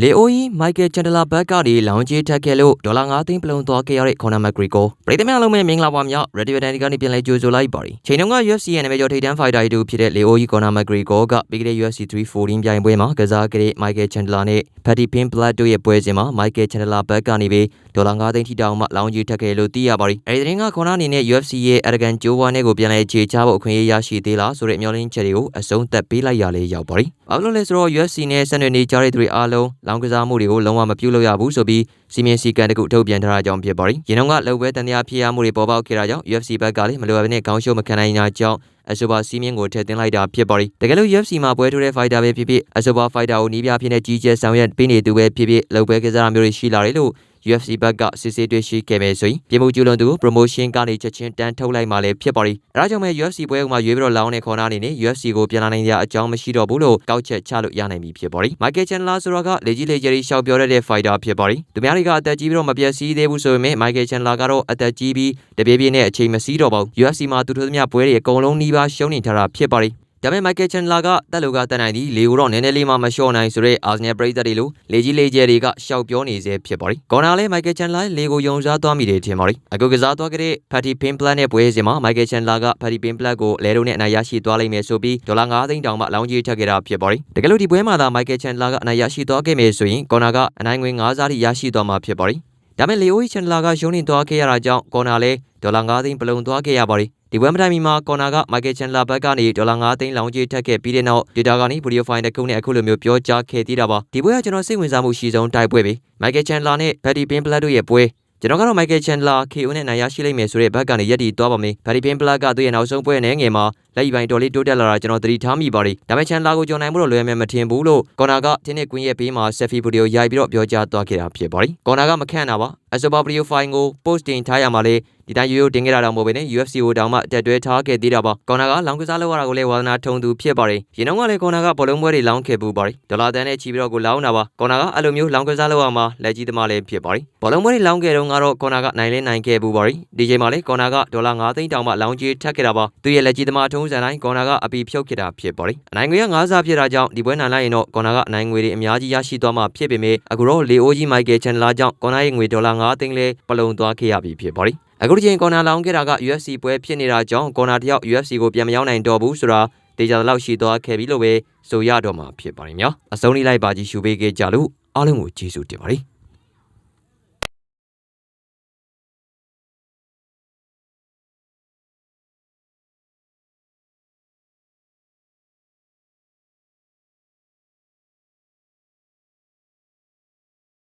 လေအိုကြီးမိုက်ကယ်ချန်ဒလာဘက်ကနေလောင်ကြီးထက်ခဲ့လို့ဒေါ်လာ9သိန်းပလုံသွားခဲ့ရတဲ့ခေါ်နာမက်ဂရီကိုပြည်သူများလုံးမဲ့မင်္ဂလာပါများရေဒီယိုဒန်ဒီကနေပြန်လဲကြိုဆိုလိုက်ပါရီချိန်တုန်းက UFC ရဲ့နာမည်ကျော်ထိပ်တန်းဖိုက်တာတူဖြစ်တဲ့လေအိုကြီးခေါ်နာမက်ဂရီကိုကပြီးခဲ့တဲ့ UFC 314ပြိုင်ပွဲမှာကစားခဲ့တဲ့မိုက်ကယ်ချန်ဒလာနဲ့ဖက်တီပင်ပလတ်တို့ရဲ့ပွဲစဉ်မှာမိုက်ကယ်ချန်ဒလာဘက်ကနေပြီးဒေါ်လာ9သိန်းထိတောင်မှလောင်ကြီးထက်ခဲ့လို့သိရပါရီအဲဒီသတင်းကခေါ်နာအနေနဲ့ UFC ရဲ့အရဂန်ဂျိုးဝါနဲ့ကိုပြန်လဲခြေချဖို့အခွင့်အရေးရရှိသေးလားဆိုတဲ့မျှော်လင့်ချက်တွေကိုအဆုံးသတ်ပေးလိုက်ရလေရောက်ပါရီဘာလို့လဲဆိုတော့ UFC နဲ့ဆက်နွယ်နေကြတဲ့သူတွေအားလုံးလောင်ကစားမှုတွေကိုလုံးဝမပြုလုပ်ရဘူးဆိုပြီးစီမင်းစီကန်တကူထုတ်ပြန်ထားတာကြောင့်ဖြစ်ပါရီ။ရင်တော့ကလောက်ပဲတန်တရားဖြစ်ရမှုတွေပေါ်ပေါက်ခဲ့တာကြောင့် UFC ဘက်ကလည်းမလိုအပ်ဘဲနဲ့ခေါင်းရှုံးမခံနိုင်တာကြောင့်အဆိုပါစီမင်းကိုထည့်သွင်းလိုက်တာဖြစ်ပါရီတကယ်လို့ UFC မှာပွဲထိုးတဲ့ fighter ပဲဖြစ်ဖြစ်အဆိုပါ fighter ကိုနီးပြဖြစ်တဲ့ကြီးကျယ်ဆောင်ရွက်ပေးနေသူပဲဖြစ်ဖြစ်လောက်ပဲကစားမျိုးတွေရှိလာတယ်လို့ UFC ဘက်ကစစ်ဆေးတွေ့ရှိခဲ့မယ်ဆိုရင်ပြည်မှုကျူးလွန်သူကို promotion ကနေချက်ချင်းတန်းထုတ်လိုက်မှလည်းဖြစ်ပါရီအဲဒါကြောင့်ပဲ UFC ပွဲဥမှာရွေးပြီးတော့လောင်းတဲ့ခေါ်နာအနေနဲ့ UFC ကိုပြန်လာနိုင်ကြအကြောင်းမရှိတော့ဘူးလို့ကောက်ချက်ချလို့ရနိုင်ပြီဖြစ်ပါရီ Michael Chandler ဆိုတော့ကလေကြီးလေကြီးရှောက်ပြောတဲ့ fighter ဖြစ်ပါရီသူများတွေကအသက်ကြီးပြီးတော့မပြည့်စည်သေးဘူးဆိုပေမဲ့ Michael Chandler ကတော့အသက်ကြီးပြီးတပြေးပြေးနဲ့အချိန်မစည်းတော့ပါဘူး UFC မှာသူတို့သမျှပွဲတွေအကုန်လုံးနှီးပါရှုံးနေထားတာဖြစ်ပါရီ ဒါပေမဲ့မိုက်ကယ်ချန်လာကတက်လူကတက်နိုင်သည်လေကိုတော့နည်းနည်းလေးမှမလျှော့နိုင်ဆိုတဲ့အာဆင်နယ်ပရိသတ်တွေလိုလေကြီးလေကျဲတွေကရှောက်ပြောနေစေဖြစ်ပါရီကော်နာလည်းမိုက်ကယ်ချန်လာလေကိုယုံစားသွားမိတယ်ထင်ပါရီအခုကစားသွားခဲ့တဲ့ဖတ်တီပင်ပလတ်နဲ့ပွဲစဉ်မှာမိုက်ကယ်ချန်လာကဖတ်တီပင်ပလတ်ကိုလဲတို့နဲ့အနိုင်ရရှိသွားလိမ့်မယ်ဆိုပြီးဒေါ်လာ9သိန်းတောင်မှလောင်းကြီးထက်ခဲ့တာဖြစ်ပါရီတကယ်လို့ဒီပွဲမှာသာမိုက်ကယ်ချန်လာကအနိုင်ရရှိသွားခဲ့မယ်ဆိုရင်ကော်နာကအနိုင်ငွေ9စားထိရရှိသွားမှာဖြစ်ပါရီ ဒါပေမဲ့လေအိုချန်လာကရှုံးနေသွားခဲ့ရတာကြောင့်ကော်နာလည်းဒေါ်လာ9သိန်းပလုံသွားခဲ့ရပါရီဒီပွဲမတိုင်မီမှာကော်နာကမိုက်ကယ်ချန်လာဘက်ကနေဒေါ်လာ9သိန်းလောင်ကြီးထက်ခဲ့ပြီးတဲ့နောက်ဒေတာကနေဗီဒီယိုဖိုင်တစ်ခုနဲ့အခုလိုမျိုးပြောကြားခဲ့သေးတာပါဒီပွဲကကျွန်တော်စိတ်ဝင်စားမှုရှိဆုံးတိုက်ပွဲပဲမိုက်ကယ်ချန်လာနဲ့ဘက်တီပင်ပလက်တို့ရဲ့ပွဲကျွန်တော်ကတော့မိုက်ကယ်ချန်လာ KO နဲ့နိုင်ရရှိလိမ့်မယ်ဆိုတဲ့ဘက်ကနေရက်တီသွားပါမယ်။ဗာဒီပင်ပလတ်ကသူ့ရဲ့နောက်ဆုံးပွဲနဲ့ငယ်မှာ လက်ရီပိုင်းတော်လေးတိုးတက်လာတာကျွန်တော်သတိထားမိပါတယ်။ဒါပေမဲ့ချန်လာကိုကြော်နိုင်မှုတော့လွယ်မယ်မထင်ဘူးလို့ကော်နာကတင်းနဲ့ကွင်းရဲ့ဘေးမှာဆက်ဖီဗီဒီယိုရိုက်ပြီးတော့ပြောကြားသွားခဲ့တာဖြစ်ပါတယ်။ကော်နာကမခန့်တာပါ။အဆိုပါဗီဒီယိုဖိုင်ကို post တင်ထားရမှာလေဒီတိုင်းရိုးရိုးတင်ခဲ့တာတော့မဟုတ်ဘဲနဲ့ UFC ကိုတောင်မှတက်တွဲထားခဲ့သေးတာပါကော်နာကလောင်းကစားလောက်ရတာကိုလည်းဝါသနာထုံသူဖြစ်ပါတယ်ရင်တော့ကလည်းကော်နာကဘောလုံးပွဲတွေလောင်းခဲ့ပူပါတယ်ဒေါ်လာတန်နဲ့ချီပြီးတော့ကိုလောင်းတာပါကော်နာကအဲ့လိုမျိုးလောင်းကစားလောက်ရမှာလက်ကြီးသမားလည်းဖြစ်ပါတယ်ဘောလုံးပွဲတွေလောင်းခဲ့တော့ကတော့ကော်နာကနိုင်လဲနိုင်ခဲ့ပူပါတယ်ဒီချိန်မှာလည်းကော်နာကဒေါ်လာ9သိန်းတောင်မှလောင်းကြီးထက်ခဲ့တာပါသူရဲ့လက်ကြီးသမားထုံးစံတိုင်းကော်နာကအပီဖြုတ်ခဲ့တာဖြစ်ပါတယ်အနိုင်ငွေက9စားဖြစ်တာကြောင့်ဒီပွဲနိုင်လိုက်ရင်တော့ကော်နာကအနိုင်ငွေတွေအများကြီးရရှိသွားမှာဖြစ်ပေမဲ့အခုတော့လေအိုးကြီးမိုက်ကယ်ချန်လာကြောင့်ကော်နာရဲ့ငွေဒေါ်လာ9သိန်းလဲပလုံသွားခဲ့ရပြီဖြစ်ပါတယ်အခုဒီချိန်ကော်နာလောင်းခဲ့တာက UFC ပွဲဖြစ်နေတာကြောင့်ကော်နာတယောက် UFC ကိုပြန်မရောက်နိုင်တော့ဘူးဆိုတာတေချာလောက်ရှိသွားခဲ့ပြီလို့ပဲဆိုရတော့မှာဖြစ်ပါတယ်များအဆုံးလေးလိုက်ပါကြည့်ရှုပေးခဲ့ကြလို့အားလုံးကိုကျေးဇူးတင်ပါတယ်